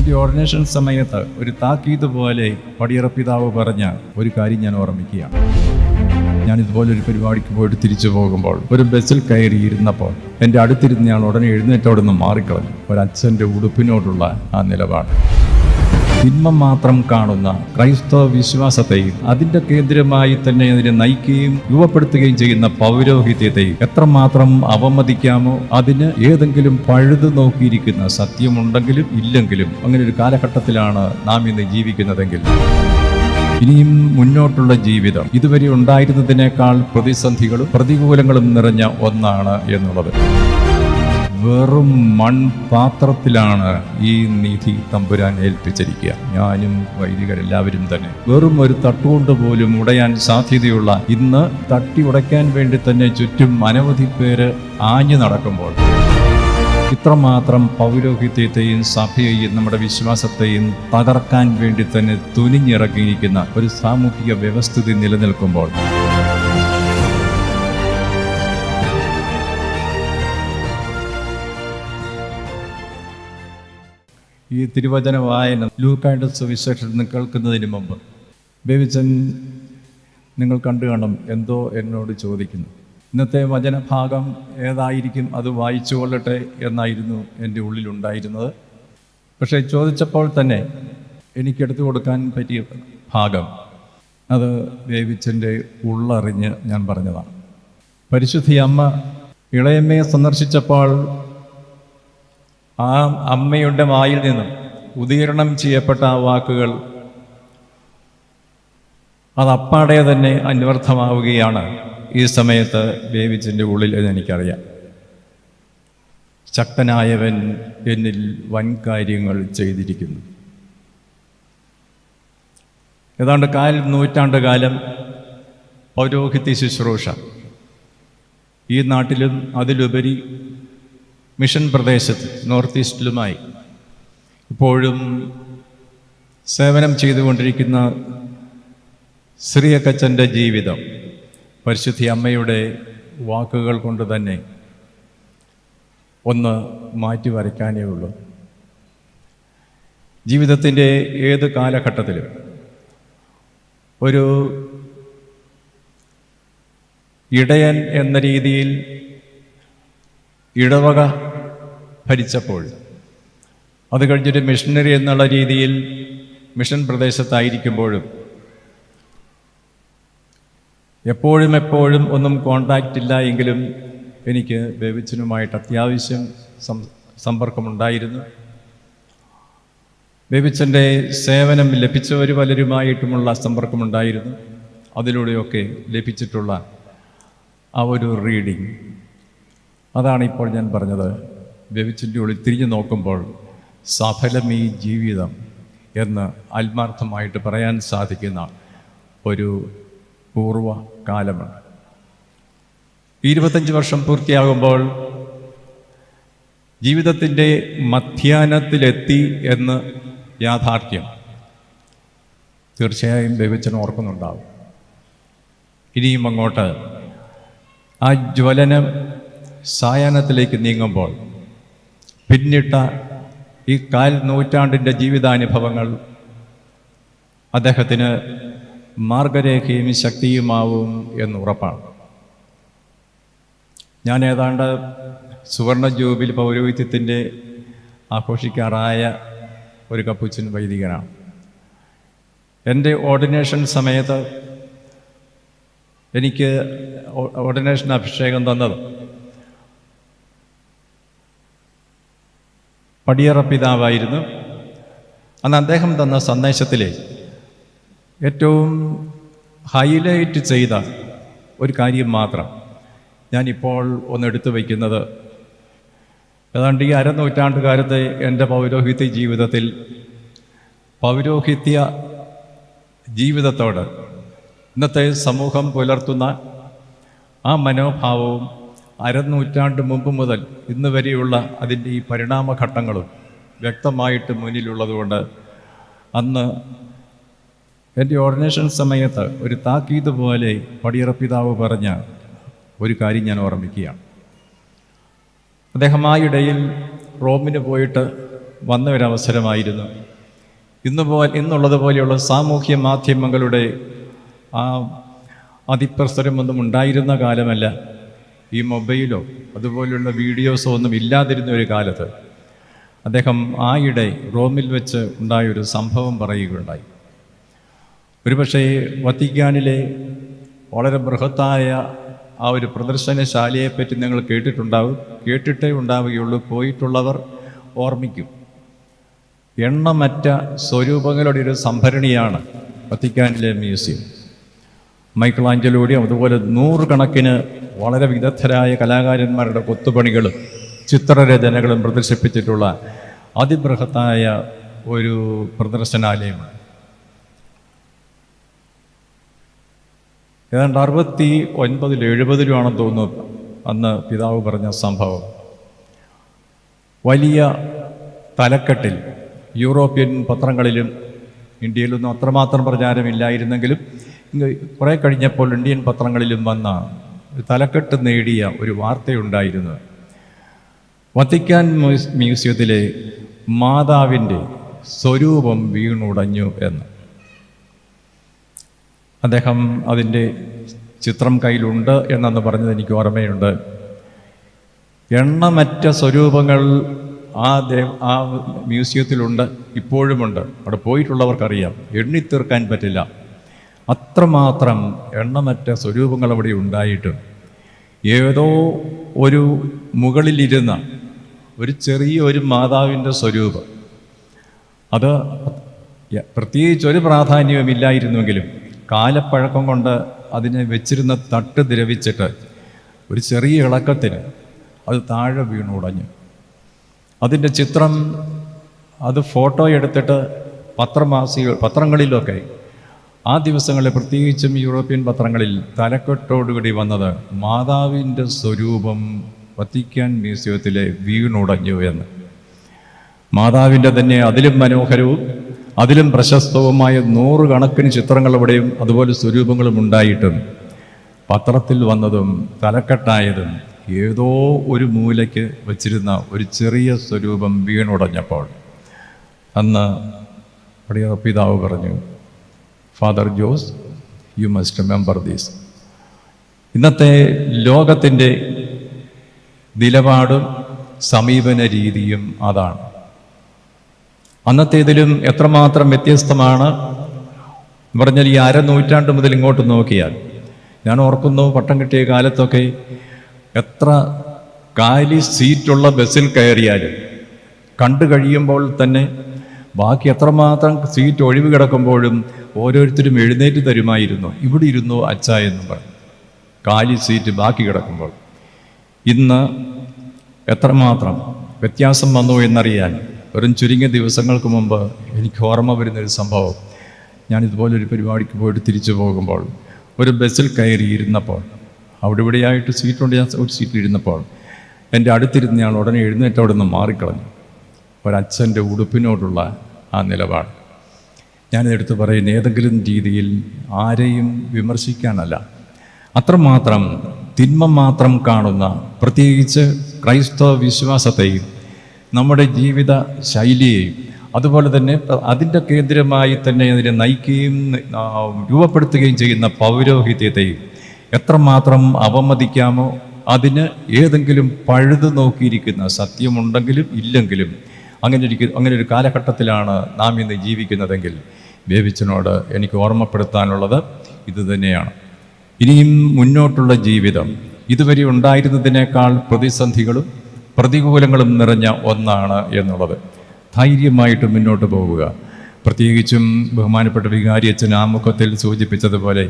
എന്റെ ഓർഡിനേഷൻ സമയത്ത് ഒരു താക്കീത് പോലെ പടിയറപ്പിതാവ് പറഞ്ഞ ഒരു കാര്യം ഞാൻ ഓർമ്മിക്കുകയാണ്. ഞാൻ ഇതുപോലെ ഒരു പരിപാടിക്ക് പോയിട്ട് തിരിച്ചു പോകുമ്പോൾ ഒരു ബസ്സിൽ കയറി ഇരുന്നപ്പോൾ എന്റെ അടുത്തിരുന്ന് ഞാൻ ഉടനെ എഴുന്നേറ്റോടെ നിന്ന് മാറിക്കളഞ്ഞു. അച്ഛന്റെ ഉടുപ്പിനോടുള്ള ആ നിലപാട്. തിന്മ മാത്രം കാണുന്ന ക്രൈസ്തവ വിശ്വാസത്തെയും അതിന്റെ കേന്ദ്രമായി തന്നെ അതിനെ നയിക്കുകയും രൂപപ്പെടുത്തുകയും ചെയ്യുന്ന പൗരോഹിത്യത്തെയും എത്രമാത്രം അവമതിക്കാമോ അതിന് ഏതെങ്കിലും പഴുതു നോക്കിയിരിക്കുന്ന സത്യമുണ്ടെങ്കിലും ഇല്ലെങ്കിലും അങ്ങനെ ഒരു കാലഘട്ടത്തിലാണ് നാം ഇന്ന് ജീവിക്കുന്നതെങ്കിൽ. ഇനിയും മുന്നോട്ടുള്ള ജീവിതം ഇതുവരെ ഉണ്ടായിരുന്നതിനേക്കാൾ പ്രതിസന്ധികളും പ്രതികൂലങ്ങളും നിറഞ്ഞ ഒന്നാണ് എന്നുള്ളത്. വെറും മൺപാത്രത്തിലാണ് ഈ നിധി തമ്പുരാൻ ഏൽപ്പിച്ചിരിക്കുക. ഞാനും വൈദികരെല്ലാവരും തന്നെ വെറും ഒരു തട്ടുകൊണ്ട് പോലും ഉടയാൻ സാധ്യതയുള്ള ഇന്ന് തട്ടി ഉടയ്ക്കാൻ വേണ്ടി തന്നെ ചുറ്റും അനവധി പേര് ആഞ്ഞു നടക്കുമ്പോൾ ഇത്രമാത്രം പൗരോഹിത്യത്തെയും സഭയെയും നമ്മുടെ വിശ്വാസത്തെയും തകർക്കാൻ വേണ്ടി തന്നെ തുനിഞ്ഞിറങ്ങിയിരിക്കുന്ന ഒരു സാമൂഹിക വ്യവസ്ഥിതി നിലനിൽക്കുമ്പോൾ ഈ തിരുവചന വായന ലൂക്കായുടെ സുവിശേഷത്തിൽ നിന്ന് കേൾക്കുന്നതിന് മുമ്പ് ബേബിച്ചൻ നിങ്ങൾ കണ്ടു കാണും എന്തോ എന്നോട് ചോദിക്കുന്നു. ഇന്നത്തെ വചനഭാഗം ഏതായിരിക്കും? അത് വായിച്ചു കൊള്ളട്ടെ എന്നായിരുന്നു എന്റെ ഉള്ളിലുണ്ടായിരുന്നത് പക്ഷേ ചോദിച്ചപ്പോൾ തന്നെ എനിക്കെടുത്തു കൊടുക്കാൻ പറ്റിയ ഭാഗം അത് ബേബിച്ചന്റെ ഉള്ളറിഞ്ഞ് ഞാൻ പറഞ്ഞതാണ്. പരിശുദ്ധി അമ്മ ഇളയമ്മയെ സന്ദർശിച്ചപ്പോൾ ആ അമ്മയുടെ വായിൽ നിന്നും ഉദീരണം ചെയ്യപ്പെട്ട ആ വാക്കുകൾ അത് അപ്പാടെ തന്നെ അന്വർത്ഥമാവുകയാണ്. ഈ സമയത്ത് ബേബിച്ചിന്റെ ഉള്ളിൽ എന്ന് എനിക്കറിയാം. ശക്തനായവൻ എന്നിൽ വൻ കാര്യങ്ങൾ ചെയ്തിരിക്കുന്നു. ഏതാണ്ട് കാൽ നൂറ്റാണ്ട് കാലം പൗരോഹിത്യ ശുശ്രൂഷ. ഈ നാട്ടിലും അതിലുപരി മിഷൻ പ്രദേശത്ത് നോർത്ത് ഈസ്റ്റിലുമായി. ഇപ്പോഴും സേവനം ചെയ്തുകൊണ്ടിരിക്കുന്ന ശ്രീയക്കച്ചന്റെ ജീവിതം പരിശുദ്ധി അമ്മയുടെ വാക്കുകൾ കൊണ്ട് തന്നെ ഒന്ന് മാറ്റി വരയ്ക്കാനേ ഉള്ളൂ. ജീവിതത്തിന്റെ ഏത് കാലഘട്ടത്തിലും ഒരു ഇടയൻ എന്ന രീതിയിൽ ഇടവക ഭരിച്ചപ്പോൾ. അത് കഴിഞ്ഞൊരു മിഷണറി എന്നുള്ള രീതിയിൽ മിഷൻ പ്രദേശത്തായിരിക്കുമ്പോഴും എപ്പോഴും എപ്പോഴും ഒന്നും കോണ്ടാക്റ്റ് ഇല്ല എങ്കിലും എനിക്ക് ബേബിച്ചനുമായിട്ട് അത്യാവശ്യം സമ്പർക്കമുണ്ടായിരുന്നു. ബേബിച്ചന്റെ സേവനം ലഭിച്ചവർ പലരുമായിട്ടുമുള്ള സമ്പർക്കമുണ്ടായിരുന്നു. അതിലൂടെയൊക്കെ ലഭിച്ചിട്ടുള്ള ആ ഒരു റീഡിങ് അതാണ് ഇപ്പോൾ ഞാൻ പറഞ്ഞത്. ബേബിച്ചന്റെ ഉള്ളിൽ തിരിഞ്ഞു നോക്കുമ്പോൾ സഫലമീ ജീവിതം എന്ന് ആത്മാർത്ഥമായിട്ട് പറയാൻ സാധിക്കുന്ന ഒരു പൂർവകാലമാണ്. ഇരുപത്തഞ്ച് വർഷം പൂർത്തിയാകുമ്പോൾ ജീവിതത്തിന്റെ മധ്യാനത്തിലെത്തി എന്ന് യാഥാർത്ഥ്യം തീർച്ചയായും ദൈവച്ചൻ ഓർക്കുന്നുണ്ടാവും. ഇനിയും അങ്ങോട്ട് ആ ജ്വലനം സായാഹ്നത്തിലേക്ക് നീങ്ങുമ്പോൾ പിന്നിട്ട ഈ കാൽ നൂറ്റാണ്ടിന്റെ ജീവിതാനുഭവങ്ങൾ അദ്ദേഹത്തിന് മാർഗരേഖയും ശക്തിയുമാവും എന്ന് ഉറപ്പാണ് ഞാൻ ഏതാണ്ട് സുവർണ ജൂബിലി പൗരോഹിത്യത്തിന്റെ ആഘോഷിക്കാറായ ഒരു കപ്പുച്ചൻ വൈദികനാണ്. എന്റെ ഓർഡിനേഷൻ സമയത്ത് എനിക്ക് ഓർഡിനേഷൻ അഭിഷേകം തന്നത് പടിയറ പിതാവായിരുന്നു. അന്ന് അദ്ദേഹം തന്ന സന്ദേശത്തിലെ ഏറ്റവും ഹൈലൈറ്റ് ചെയ്ത ഒരു കാര്യം മാത്രം ഞാനിപ്പോൾ ഒന്ന് എടുത്തു വയ്ക്കുന്നത്. ഏതാണ്ട് ഈ അരനൂറ്റാണ്ട് കാലത്തെ എന്റെ പൗരോഹിത്യ ജീവിതത്തിൽ പൗരോഹിത്യ ജീവിതത്തോട് ഇന്നത്തെ സമൂഹം പുലർത്തുന്ന ആ മനോഭാവവും അരനൂറ്റാണ്ട് മുമ്പ് മുതൽ ഇന്ന് വരെയുള്ള അതിന്റെ ഈ പരിണാമഘട്ടങ്ങളും വ്യക്തമായിട്ട് മുന്നിലുള്ളതുകൊണ്ട് അന്ന് എന്റെ ഓർഡിനേഷൻ സമയത്ത് ഒരു താക്കീത് പോലെ പടിയറപ്പിതാവ് പറഞ്ഞ ഒരു കാര്യം ഞാൻ ഓർമ്മിക്കുകയാണ്. അദ്ദേഹം ആ ഇടയിൽ റോമിന് പോയിട്ട് വന്ന ഒരവസരമായിരുന്നു ഇന്ന് പോ ഇന്നുള്ളത് പോലെയുള്ള സാമൂഹ്യ മാധ്യമങ്ങളുടെ ആ അതിപ്രസരമൊന്നും ഉണ്ടായിരുന്ന കാലമല്ല. ഈ മൊബൈലോ അതുപോലെയുള്ള വീഡിയോസോ ഒന്നും ഇല്ലാതിരുന്ന ഒരു കാലത്ത് അദ്ദേഹം ആയിടെ റോമിൽ വെച്ച് ഉണ്ടായൊരു സംഭവം പറയുകയുണ്ടായി. ഒരുപക്ഷേ വത്തിക്കാനിലെ വളരെ ബൃഹത്തായ ആ ഒരു പ്രദർശനശാലയെപ്പറ്റി നിങ്ങൾ കേട്ടിട്ടുണ്ടാവും കേട്ടിട്ടേ ഉണ്ടാവുകയുള്ളൂ പോയിട്ടുള്ളവർ ഓർമ്മിക്കും. എണ്ണമറ്റ സ്വരൂപങ്ങളുടെ ഒരു സംഭരണിയാണ് വത്തിക്കാനിലെ മ്യൂസിയം. മൈക്കിളാഞ്ചലോടെയും അതുപോലെ നൂറുകണക്കിന് വളരെ വിദഗ്ധരായ കലാകാരന്മാരുടെ കൊത്തുപണികളും ചിത്രരചനകളും പ്രദർശിപ്പിച്ചിട്ടുള്ള അതിബൃഹത്തായ ഒരു പ്രദർശനാലയമാണ്. ഏതാണ്ട് അറുപത്തി ഒൻപതിൽ എഴുപതിലുമാണെന്ന് തോന്നുന്നു അന്ന് പിതാവ് പറഞ്ഞ സംഭവം. വലിയ തലക്കെട്ടിൽ യൂറോപ്യൻ പത്രങ്ങളിലും ഇന്ത്യയിലൊന്നും അത്രമാത്രം പ്രചാരമില്ലായിരുന്നെങ്കിലും കുറേ കഴിഞ്ഞപ്പോൾ ഇന്ത്യൻ പത്രങ്ങളിലും വന്ന തലക്കെട്ട് നേടിയ ഒരു വാർത്തയുണ്ടായിരുന്നു. വത്തിക്കാൻ മ്യൂസിയത്തിലെ മാതാവിന്റെ സ്വരൂപം വീണുടഞ്ഞു എന്ന്. അദ്ദേഹം അതിന്റെ ചിത്രം കയ്യിലുണ്ട് എന്നന്ന് പറഞ്ഞത് എനിക്ക് ഓർമ്മയുണ്ട്. എണ്ണമറ്റ സ്വരൂപങ്ങൾ ആ ദേവ ആ മ്യൂസിയത്തിലുണ്ട് ഇപ്പോഴുമുണ്ട്. അവിടെ പോയിട്ടുള്ളവർക്കറിയാം. എണ്ണിത്തീർക്കാൻ പറ്റില്ല. അത്രമാത്രം എണ്ണമറ്റ സ്വരൂപങ്ങൾ അവിടെ ഉണ്ടായിട്ടും. ഏതോ ഒരു മുകളിലിരുന്ന ഒരു ചെറിയ ഒരു മാതാവിന്റെ സ്വരൂപം. അത് പ്രത്യേകിച്ച് ഒരു പ്രാധാന്യവുമില്ലായിരുന്നുവെങ്കിലും കാലപ്പഴക്കം കൊണ്ട് അതിനെ വെച്ചിരുന്ന തട്ട് ദ്രവിച്ചിട്ട് ഒരു ചെറിയ ഇളക്കത്തിന് അത് താഴെ വീണു ഉടഞ്ഞു. അതിന്റെ ചിത്രം അത് ഫോട്ടോ എടുത്തിട്ട് പത്രമാസിക പത്രങ്ങളിലൊക്കെ ആ ദിവസങ്ങളിൽ പ്രത്യേകിച്ചും യൂറോപ്യൻ പത്രങ്ങളിൽ തലക്കെട്ടോടുകൂടി വന്നത് മാതാവിന്റെ സ്വരൂപം വത്തിക്കാൻ മ്യൂസിയത്തിലെ വീണുടഞ്ഞു എന്ന്. മാതാവിന്റെ തന്നെ അതിലും മനോഹരവും അതിലും പ്രശസ്തവുമായ നൂറുകണക്കിന് ചിത്രങ്ങൾ അവിടെയും അതുപോലെ സ്വരൂപങ്ങളും ഉണ്ടായിട്ടും പത്രത്തിൽ വന്നതും തലക്കെട്ടായതും ഏതോ ഒരു മൂലയ്ക്ക് വച്ചിരുന്ന ഒരു ചെറിയ സ്വരൂപം വീണുടഞ്ഞപ്പോൾ അന്ന് പടിയ പിതാവ് പറഞ്ഞു father Jose you must remember these ഇന്നത്തെ ലോകത്തിന്റെ നിലപാടും സമീപന രീതിയും അതാണ്. അന്നത്തേതിലും എത്രമാത്രം വ്യത്യസ്തമാണ് എന്ന് പറഞ്ഞാൽ ഈ അരനൂറ്റാണ്ട് മുതൽ ഇങ്ങോട്ട് നോക്കിയാൽ ഞാൻ ഓർക്കുന്നു പട്ടം കിട്ടിയ കാലത്തൊക്കെ എത്ര കാലി സീറ്റുള്ള ബസ്സിൽ കയറിയാലും കണ്ടു കഴിയുമ്പോൾ തന്നെ ബാക്കി എത്രമാത്രം സീറ്റ് ഒഴിവ് കിടക്കുമ്പോഴും ഓരോരുത്തരും എഴുന്നേറ്റ് തരുമായിരുന്നു. ഇവിടെ ഇരുന്നു അച്ഛ എന്ന് പറഞ്ഞു. കാലി സീറ്റ് ബാക്കി കിടക്കുമ്പോൾ. ഇന്ന് എത്രമാത്രം വ്യത്യാസം വന്നു എന്നറിയാൻ വെറും ചുരുങ്ങിയ ദിവസങ്ങൾക്ക് മുമ്പ് എനിക്ക് ഓർമ്മ വരുന്നൊരു സംഭവം. ഞാൻ ഇതുപോലൊരു പരിപാടിക്ക് പോയിട്ട് തിരിച്ചു പോകുമ്പോൾ ഒരു ബസ്സിൽ കയറി ഇരുന്നപ്പോൾ അവിടെ ഇവിടെയായിട്ട് സീറ്റുണ്ട് ഞാൻ ഒരു സീറ്റിൽ ഇരുന്നപ്പോൾ എന്റെ അടുത്തിരുന്ന് ഞാൻ ഉടനെ എഴുന്നേറ്റ് അവിടെ നിന്ന് മാറിക്കളഞ്ഞു. ഒരച്ഛന്റെ ഉടുപ്പിനോടുള്ള ആ നിലപാട്. ഞാനിതെടുത്ത് പറയുന്ന ഏതെങ്കിലും രീതിയിൽ ആരെയും വിമർശിക്കാനല്ല. അത്രമാത്രം തിന്മ മാത്രം കാണുന്ന പ്രത്യേകിച്ച് ക്രൈസ്തവ വിശ്വാസത്തെയും നമ്മുടെ ജീവിത ശൈലിയെയും അതുപോലെ തന്നെ അതിന്റെ കേന്ദ്രമായി തന്നെ അതിനെ നയിക്കുകയും രൂപപ്പെടുത്തുകയും ചെയ്യുന്ന പൗരോഹിത്യത്തെയും എത്രമാത്രം അവമതിക്കാമോ അതിന് ഏതെങ്കിലും പഴുതു നോക്കിയിരിക്കുന്ന സത്യമുണ്ടെങ്കിലും ഇല്ലെങ്കിലും അങ്ങനെ ഒരു അങ്ങനെ ഒരു കാലഘട്ടത്തിലാണ് നാം ഇന്ന് ജീവിക്കുന്നതെങ്കിൽ ബേബിച്ചനോട് എനിക്ക് ഓർമ്മപ്പെടുത്താനുള്ളത് ഇതുതന്നെയാണ് ഇനിയും മുന്നോട്ടുള്ള ജീവിതം ഇതുവരെ ഉണ്ടായിരുന്നതിനേക്കാൾ പ്രതിസന്ധികളും പ്രതികൂലങ്ങളും നിറഞ്ഞ ഒന്നാണ് എന്നുള്ളത്. ധൈര്യമായിട്ട് മുന്നോട്ട് പോവുക. പ്രത്യേകിച്ചും ബഹുമാനപ്പെട്ട വികാരി അച്ഛൻ ആമുഖത്തിൽ സൂചിപ്പിച്ചതുപോലെ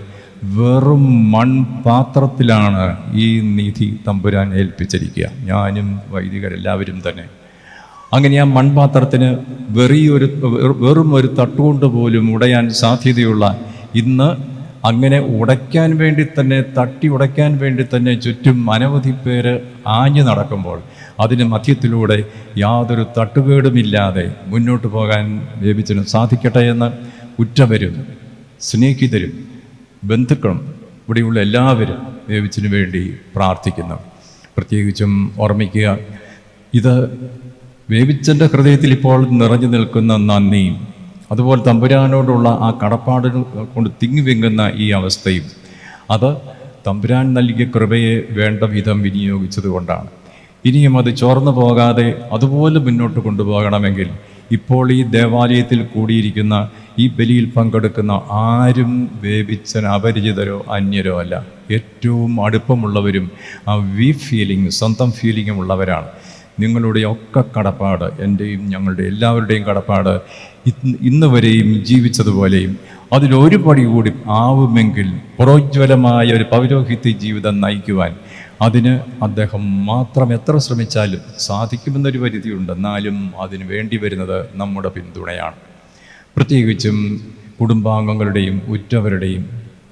വെറും മൺപാത്രത്തിലാണ് ഈ നിധി തമ്പുരാൻ ഏൽപ്പിച്ചിരിക്കുക. ഞാനും വൈദികരെല്ലാവരും തന്നെ. അങ്ങനെ ആ മൺപാത്രത്തിന് വെറിയൊരു വെറും ഒരു തട്ടുകൊണ്ട് പോലും ഉടയാൻ സാധ്യതയുള്ള ഇന്ന് അങ്ങനെ ഉടയ്ക്കാൻ വേണ്ടി തന്നെ തട്ടി ഉടയ്ക്കാൻ വേണ്ടി തന്നെ ചുറ്റും അനവധി പേര് ആഞ്ഞു നടക്കുമ്പോൾ അതിന് മധ്യത്തിലൂടെ യാതൊരു തട്ടുകേടുമില്ലാതെ മുന്നോട്ട് പോകാൻ ലഭിച്ചതിനും സാധിക്കട്ടെ എന്ന് ഉറ്റവരും സ്നേഹിതരും ബന്ധുക്കളും ഇവിടെയുള്ള എല്ലാവരും ദേവിച്ചിന് വേണ്ടി പ്രാർത്ഥിക്കുന്നു. പ്രത്യേകിച്ചും ഓർമ്മിക്കുക ഇത് വേവിച്ചന്റെ ഹൃദയത്തിൽ ഇപ്പോൾ നിറഞ്ഞു നിൽക്കുന്ന നന്ദിയും അതുപോലെ തമ്പുരാനോടുള്ള ആ കടപ്പാടുകൾ കൊണ്ട് തിങ്ങി വിങ്ങുന്ന ഈ അവസ്ഥയും അത് തമ്പുരാൻ നൽകിയ കൃപയെ വേണ്ട വിധം വിനിയോഗിച്ചത് കൊണ്ടാണ് ഇനിയും അത് ചോർന്നു പോകാതെ അതുപോലെ മുന്നോട്ട് കൊണ്ടുപോകണമെങ്കിൽ ഇപ്പോൾ ഈ ദേവാലയത്തിൽ കൂടിയിരിക്കുന്ന ഈ ബലിയിൽ പങ്കെടുക്കുന്ന ആരും വേവിച്ചൻ അപരിചിതരോ അന്യരോ അല്ല. ഏറ്റവും അടുപ്പമുള്ളവരും ആ വി ഫീലിംഗ് സ്വന്തം ഫീലിംഗും ഉള്ളവരാണ്. നിങ്ങളുടെ ഒക്കെ കടപ്പാട് എന്റെയും ഞങ്ങളുടെ എല്ലാവരുടെയും കടപ്പാട് ഇന്ന് വരെയും ജീവിച്ചതുപോലെയും അതിലൊരു പടി കൂടി ആവുമെങ്കിൽ പ്രോജ്വലമായ ഒരു പൗരോഹിത്യ ജീവിതം നയിക്കുവാൻ അതിന് അദ്ദേഹം മാത്രം എത്ര ശ്രമിച്ചാലും സാധിക്കുമെന്നൊരു പരിധിയുണ്ട്. എന്നാലും അതിന് വേണ്ടി വരുന്നത് നമ്മുടെ പിന്തുണയാണ്. പ്രത്യേകിച്ചും കുടുംബാംഗങ്ങളുടെയും ഉറ്റവരുടെയും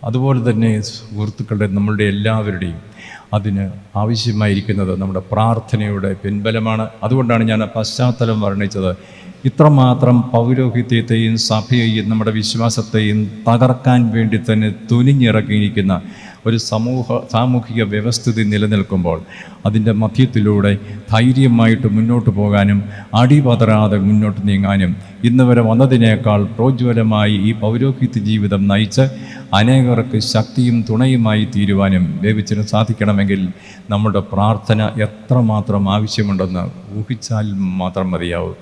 അതുപോലെ തന്നെ സുഹൃത്തുക്കളുടെ നമ്മളുടെ എല്ലാവരുടെയും അതിന് ആവശ്യമായിരിക്കുന്നത് നമ്മുടെ പ്രാർത്ഥനയുടെ പിൻബലമാണ്. അതുകൊണ്ടാണ് ഞാൻ പശ്ചാത്തലം വർണിച്ചത്. ഇത്രമാത്രം പൗരോഹിത്യത്തെയും സഭയെയും നമ്മുടെ വിശ്വാസത്തെയും തകർക്കാൻ വേണ്ടി തന്നെ തുനിഞ്ഞിറങ്ങിയിരിക്കുന്ന ഒരു സമൂഹ സാമൂഹിക വ്യവസ്ഥിതി നിലനിൽക്കുമ്പോൾ അതിന്റെ മധ്യത്തിലൂടെ ധൈര്യമായിട്ട് മുന്നോട്ട് പോകാനും അടിപതറാതെ മുന്നോട്ട് നീങ്ങാനും ഇന്ന് വരെ വന്നതിനേക്കാൾ പ്രോജ്വലമായി ഈ പൗരോഹിത്യ ജീവിതം നയിച്ച് അനേകർക്ക് ശക്തിയും തുണയുമായി തീരുവാനും വേവിച്ചിന് സാധിക്കണമെങ്കിൽ നമ്മുടെ പ്രാർത്ഥന എത്രമാത്രം ആവശ്യമുണ്ടെന്ന് ഊഹിച്ചാൽ മാത്രം മതിയാവും.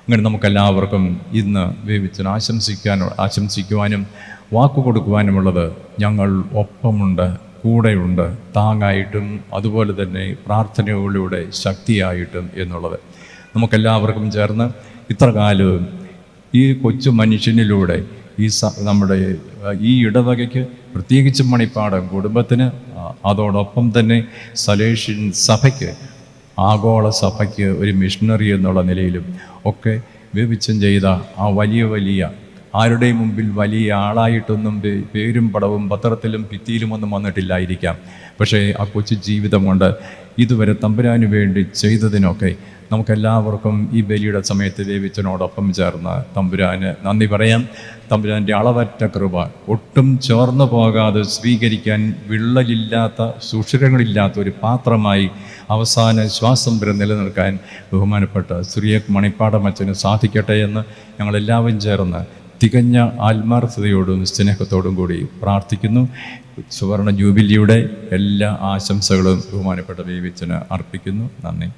അങ്ങനെ നമുക്കെല്ലാവർക്കും ഇന്ന് വേവിച്ചിന് ആശംസിക്കാൻ ആശംസിക്കുവാനും വാക്കു കൊടുക്കുവാനുമുള്ളത് ഞങ്ങൾ ഒപ്പമുണ്ട് കൂടെയുണ്ട് താങ്ങായിട്ടും അതുപോലെ തന്നെ പ്രാർത്ഥനകളിലൂടെ ശക്തിയായിട്ടും എന്നുള്ളത്. നമുക്കെല്ലാവർക്കും ചേർന്ന് ഇത്ര കാലവും ഈ കൊച്ചു മനുഷ്യനിലൂടെ ഈ നമ്മുടെ ഈ ഇടവകയ്ക്ക് പ്രത്യേകിച്ച് മണിപ്പാടം കുടുംബത്തിന് അതോടൊപ്പം തന്നെ സലേഷ്യൻ സഭയ്ക്ക് ആഗോള സഭയ്ക്ക് ഒരു മിഷണറി എന്നുള്ള നിലയിലും ഒക്കെ വിവിച്ചം ചെയ്ത ആ വലിയ വലിയ ആരുടെയും മുമ്പിൽ വലിയ ആളായിട്ടൊന്നും പേരും പടവും പത്രത്തിലും ഭിത്തിയിലും ഒന്നും വന്നിട്ടില്ലായിരിക്കാം. പക്ഷേ ആ കൊച്ചു ജീവിതം കൊണ്ട് ഇതുവരെ തമ്പുരാന് വേണ്ടി ചെയ്തതിനൊക്കെ നമുക്കെല്ലാവർക്കും ഈ ബലിയുടെ സമയത്ത് ദേവിച്ചനോടൊപ്പം ചേർന്ന് തമ്പുരാന് നന്ദി പറയാം. തമ്പുരാന്റെ അളവറ്റ കൃപ ഒട്ടും ചോർന്നു പോകാതെ സ്വീകരിക്കാൻ വിള്ളലില്ലാത്ത സുഷിരങ്ങളില്ലാത്ത ഒരു പാത്രമായി അവസാന ശ്വാസം വരെ നിലനിൽക്കാൻ ബഹുമാനപ്പെട്ട ശ്രീയക് മണിപ്പാടമച്ചന് സാധിക്കട്ടെ എന്ന് ഞങ്ങളെല്ലാവരും ചേർന്ന് തികഞ്ഞ ആത്മാർത്ഥതയോടും സ്നേഹത്തോടും കൂടി പ്രാർത്ഥിക്കുന്നു. സുവർണ ജൂബിലിയുടെ എല്ലാ ആശംസകളും ബഹുമാനപ്പെട്ട ബേബിച്ചന് അർപ്പിക്കുന്നു. നന്ദി.